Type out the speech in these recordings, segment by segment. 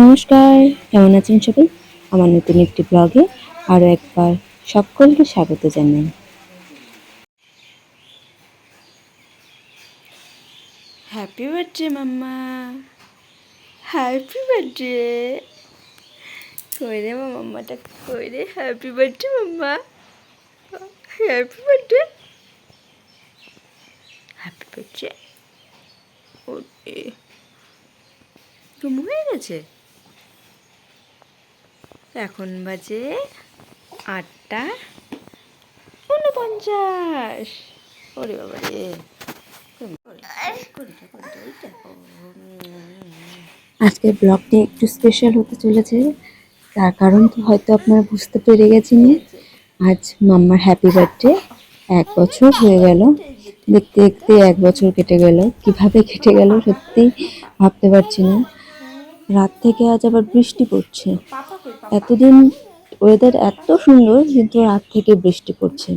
নমস্কার, কেমন আছেন সবাই আমার নতুন একটি ব্লগে আরও একবার সকলকে স্বাগত জানাই। হ্যাপি বার্থডে মাম্মা। হ্যাপি বার্থডে কই রে মাম্মাটা? কই রে? হ্যাপি বার্থডে মাম্মা। হ্যাপি বার্থডে হ্যাপি বার্থডে ও ওরে। ঘুম হয়ে গেছে? এখন বাজে আটটা উনপঞ্চাশ। ওরে বাবা রে। আজকের ব্লগটি একটু স্পেশাল হতে চলেছে। তার কারণ তো হয়তো আপনারা বুঝতে পেরে গেছেন আজ মাম্মার হ্যাপি বার্থডে এক বছর হয়ে গেল। দেখতে দেখতে এক বছর কেটে গেল। কীভাবে কেটে গেল সত্যি ভাবতে পারছি না। রাত থেকে আজ আবার বৃষ্টি পড়ছে। এতদিন ওয়েদার এত সুন্দর, কিন্তু রাত থেকে বৃষ্টি পড়ছে।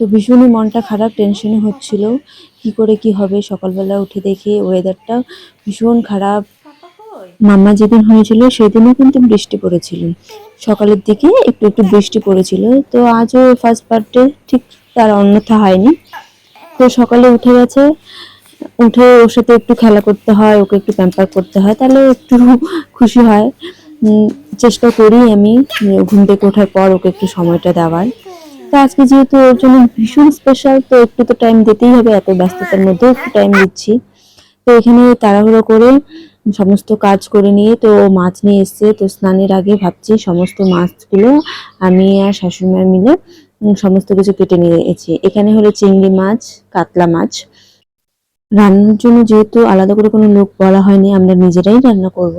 তো ভীষণই মনটা খারাপ টেনশনে হচ্ছিল। কি করে কি হবে? সকালবেলা উঠে দেখে ওয়েদারটা ভীষণ খারাপ। মাম্মা যেদিন হয়েছিল, সেদিনও কিন্তু বৃষ্টি পড়েছিল। সকালের দিকে একটু একটু বৃষ্টি পড়েছিল। তো আজও ফার্স্ট বার্থডে ঠিক তার অন্যথা হয়নি। তো সকালে উঠে গেছে উঠে ওর সাথে একটু খেলা করতে হয়, ওকে একটু প্যাম্পার করতে হয়, তাহলে একটু খুশি হয়। চেষ্টা করি আমি ঘুম থেকে ওঠার পর ওকে একটু সময়টা দেওয়ার। তো আজকে যেহেতু ওর জন্য ভীষণ স্পেশাল তো একটু তো টাইম দিতেই হবে, এত ব্যস্ততার মধ্যেও একটু টাইম দিচ্ছি। তো এখানে তাড়াহুড়ো করে সমস্ত কাজ করে নিয়ে তো মাছ নিয়ে এসছে, তো স্নানের আগে ভাবছি সমস্ত মাছগুলো আমি আর শাশুড়ি মিলে সমস্ত কিছু কেটে নিয়েছি। এখানে হলো চিংড়ি মাছ, কাতলা মাছ রান্নার জন্য যেহেতু আলাদা করে কোনো লোক বলা হয়নি, আমরা নিজেরাই রান্না করব।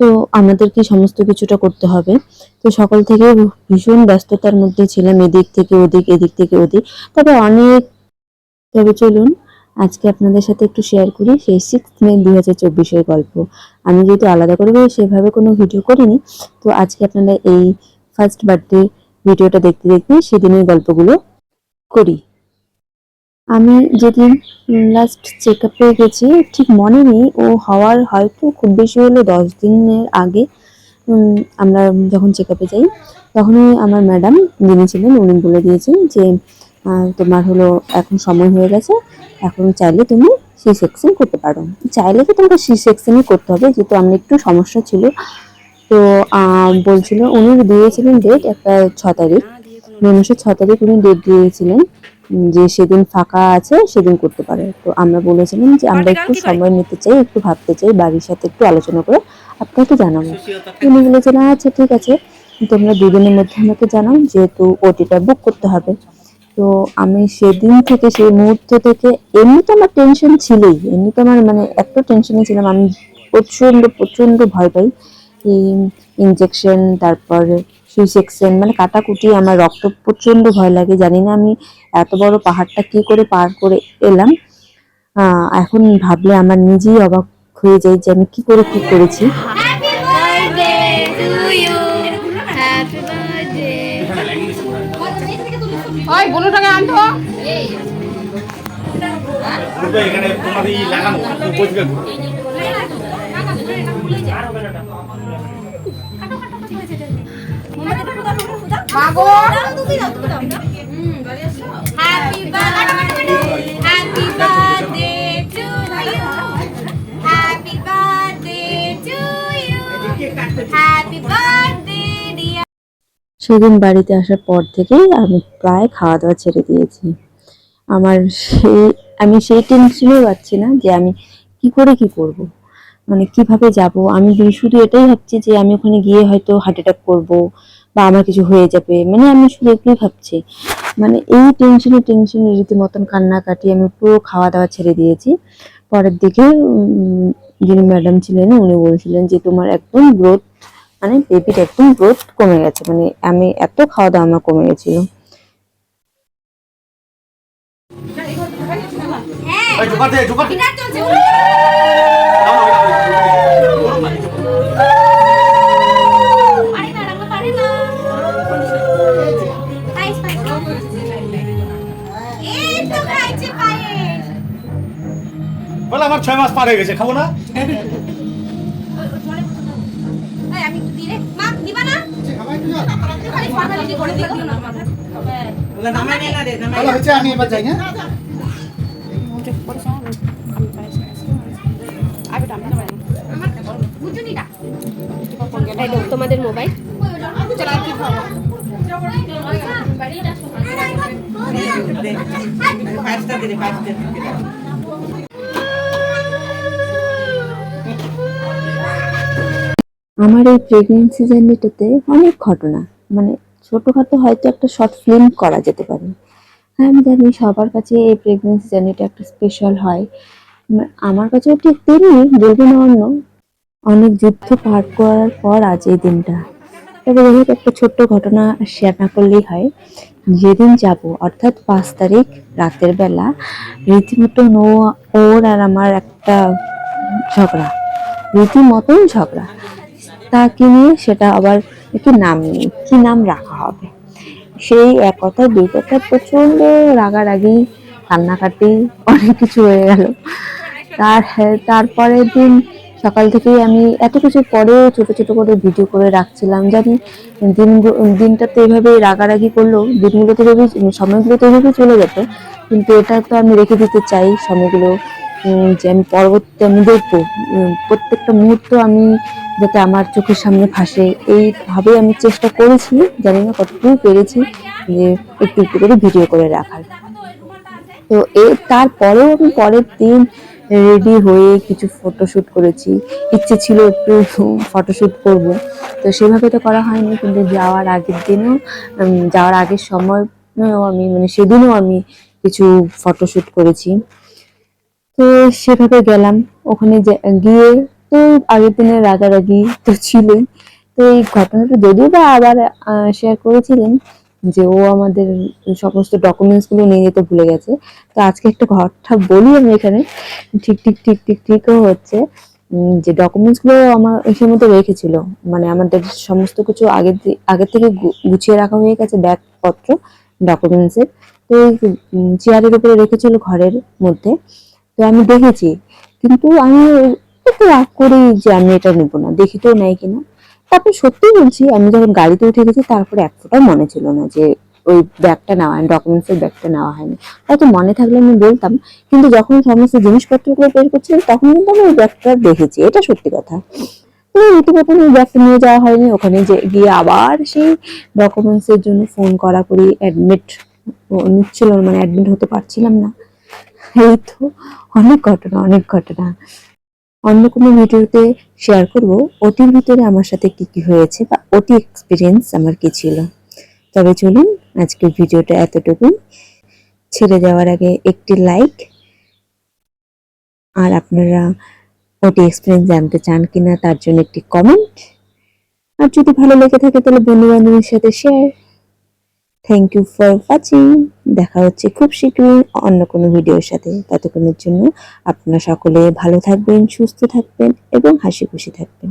তো আমাদেরকে সমস্ত কিছুটা করতে হবে। তো সকাল থেকে ভীষণ ব্যস্ততার মধ্যে ছিলাম, এদিক থেকে ওদিক, এদিক থেকে ওদিক। তবে অনেক তবে চলুন, আজকে আপনাদের সাথে একটু শেয়ার করি সেই সিক্স মে দুই হাজার চব্বিশের গল্প। আমি যেহেতু আলাদা করে সেভাবে কোনো ভিডিও করিনি, তো আজকে আপনারা এই ফার্স্ট বার্থডে ভিডিওটা দেখতে দেখতে সেদিনের গল্পগুলো করি। আমি যেদিন লাস্ট চেক আপে গেছি, ঠিক মনে নেই, ও হওয়ার হয়তো খুব বেশি হলো দশ দিনের আগে আমরা যখন চেক আপে যাই, তখনই আমার ম্যাডাম যিনি ছিলেন, উনি বলে দিয়েছেন যে তোমার হলো এখন সময় হয়ে গেছে, এখন চাইলে তুমি সি সেকশন করতে পারো। চাইলে তো তোমাকে সি সেকশনই করতে হবে, যেহেতু আমার একটু সমস্যা ছিল। তো বলছিল, উনি দিয়েছিলেন ডেট একটা ছ তারিখ মে মাসের ছ তারিখ উনি ডেট দিয়েছিলেন। যে সেদিন ফাঁকা আছে সেদিন করতে পারে। তো আমরা বলেছিলাম যে আমরা একটু সময় নিতে চাই একটু ভাবতে চাই বাড়ির সাথে একটু আলোচনা করে আপনাকে জানাব। উনি বলেছেন আচ্ছা ঠিক আছে। তোমরা দুদিনের মধ্যে আমাকে জানাও যেহেতু ওটিটা বুক করতে হবে। তো আমি সেদিন থেকে সেই মুহূর্ত থেকে এমনি তো আমার টেনশন ছিলই। এমনি তো আমার মানে এত টেনশনে ছিলাম। আমি প্রচণ্ড প্রচণ্ড ভয় পাই। এই ইনজেকশন তারপরে সেকশন মানে কাটাকুটি আমার রক্ত প্রচণ্ড ভয় লাগে জানি না আমি এত বড় পাহাড়টা কি করে পার করে এলাম আহ, এখন ভাবলে আমার নিজেই অবাক হয়ে যাই যে আমি কি করে কি করেছি এখানে সেদিন বাড়িতে আসার পর থেকেই আমি প্রায় খাওয়া দাওয়া ছেড়ে দিয়েছি। আমার সেই আমি সেই টেনশনেও পাচ্ছি না যে আমি কি করে কি করব। মানে কীভাবে যাব? আমি শুধু এটাই ভাবছি যে আমি ওখানে গিয়ে হয়তো হার্ট অ্যাটাক করব বা আমার কিছু হয়ে যাবে। মানে আমি শুধু এগুলোই ভাবছি। মানে এই টেনশনে টেনশনে রীতিমতন কান্নাকাটি আমি পুরো খাওয়া দাওয়া ছেড়ে দিয়েছি। পরের দিকে যিনি ম্যাডাম ছিলেন, উনি বলছিলেন যে তোমার একদম গ্রোথ মানে বেবির একদম গ্রোথ কমে গেছে। মানে আমি এত খাওয়া দাওয়া আমার কমে গেছিল। ওই জোগাড় দে। চলছে না না। এই খাইছে পায়েস। বলে আমার ছয় মাস পার হয়ে গেছে খাব না? আমি এবার যাই হ্যাঁ? তোমাদের মোবাইল? আমার এই প্রেগনেন্সি জার্নিটাতে অনেক ঘটনা। মানে ছোটখাটো হয়তো একটা শর্ট ফিল্ম করা যেতে পারে। হ্যাঁ আমি জানি সবার কাছে এই প্রেগনেন্সি জার্নিটা একটা স্পেশাল হয়। আমার কাছেও ঠিক তেমনি বলব না অন্য অনেক যুদ্ধ পার করার পর আজ এই দিনটা। তবে হোক একটা ছোট্ট ঘটনা শেয়ার না করলেই হয়। যেদিন যাব, অর্থাৎ পাঁচ তারিখ রাতের বেলা, রীতিমতো নো, ওর আর আমার একটা ঝগড়া। রীতিমতন ঝগড়া। তাকে নিয়ে সেটা আবার কি নাম কি নাম রাখা হবে। সেই এক কথা দুই কথা প্রচণ্ড রাগারাগি, কান্নাকাটি, অনেক কিছু হয়ে গেল। তার তারপরের দিন সকাল থেকেই আমি এত কিছু পরেও ছোট ছোট করে ভিডিও করে রাখছিলাম, জানি দিন দিনটাতে এভাবে রাগারাগি করলেও দিনগুলো তো এভাবেই সময়গুলো তো এভাবেই চলে যেত, কিন্তু এটা তো আমি রেখে দিতে চাই সময়গুলো যে আমি পরবর্তী আমি দেখব। প্রত্যেকটা মুহূর্ত আমি যাতে আমার চোখের সামনে ভাসে, এইভাবে আমি চেষ্টা করেছি, জানি না কতটুকু পেরেছি যে একটু একটু করে ভিডিও করে রাখার। তো এর তারপরেও আমি পরের দিন রেডি হয়ে কিছু ফটোশ্যুট করেছি। ইচ্ছে ছিল একটু ফটোশ্যুট করব। তো সেভাবে তো করা হয়নি, কিন্তু যাওয়ার আগের দিনও যাওয়ার আগের সময়ও আমি মানে সেদিনও আমি কিছু ফটোশ্যুট করেছি। তো সেভাবে গেলাম। ওখানে গিয়ে তো আগের দিনে রাগারাগি তো ছিলই। তো এই ঘটনাটা যদিও বা আবার শেয়ার করেছিলেন যে ও আমাদের সমস্ত ডকুমেন্টসগুলো নিয়ে যেতে ভুলে গেছে। তো আজকে একটা ঘটনা বলি আমি এখানে। ঠিক ঠিক ঠিক ঠিক, ঠিকও হচ্ছে। যে ডকুমেন্টসগুলো আমার এসে মধ্যে রেখেছিল। মানে আমাদের সমস্ত কিছু আগে আগে থেকে গুছিয়ে রাখা হয়ে গেছে ব্যাগপত্র ডকুমেন্টস এর। তো চেয়ারের উপরে রেখেছিল ঘরের মধ্যে। তো আমি দেখেছি। কিন্তু আমি একটু রাগ করি যে আমি এটা নেব না। দেখি তো নেয় কিনা। তারপর সত্যি বলছি, আমি যখন গাড়িতে উঠে গেছি, তারপরে এক ফোঁটাও মনে ছিল না যে ওই ব্যাগটা নেওয়া হয় ডকুমেন্টস এর ব্যাগটা নেওয়া হয়নি। হয়তো মনে থাকলে আমি বলতাম, কিন্তু যখন সমস্ত জিনিসপত্রগুলো বের করছিলাম, তখন কিন্তু আমি ওই ব্যাগটা দেখেছি, এটা সত্যি কথা। তো রীতিমতো ওই ব্যাগটা নিয়ে যাওয়া হয়নি, ওখানে যে গিয়ে আবার সেই ডকুমেন্টস এর জন্য ফোন করা করি অ্যাডমিট নিচ্ছিল মানে অ্যাডমিট হতে পারছিলাম না। এই তো, অনেক ঘটনা অনেক ঘটনা। অন্য কোনো ভিডিওতে শেয়ার করব ওটির ভিতরে আমার সাথে কি কি হয়েছে বা ওটি এক্সপিরিয়েন্স আমার কি ছিল। তবে চলুন, আজকের ভিডিওটা এতটুকুই। ছেড়ে যাওয়ার আগে একটি লাইক আর আপনারা ওটি এক্সপিরিয়েন্স জানতে চান কিনা তার জন্য একটি কমেন্ট আর যদি ভালো লেগে থাকে তাহলে বন্ধু বান্ধবের সাথে share thank you for watching দেখা হচ্ছে খুব শীঘ্রই অন্য কোনো ভিডিওর সাথে। ততক্ষণের জন্য আপনারা সকলে ভালো থাকবেন, সুস্থ থাকবেন এবং হাসি খুশি থাকবেন।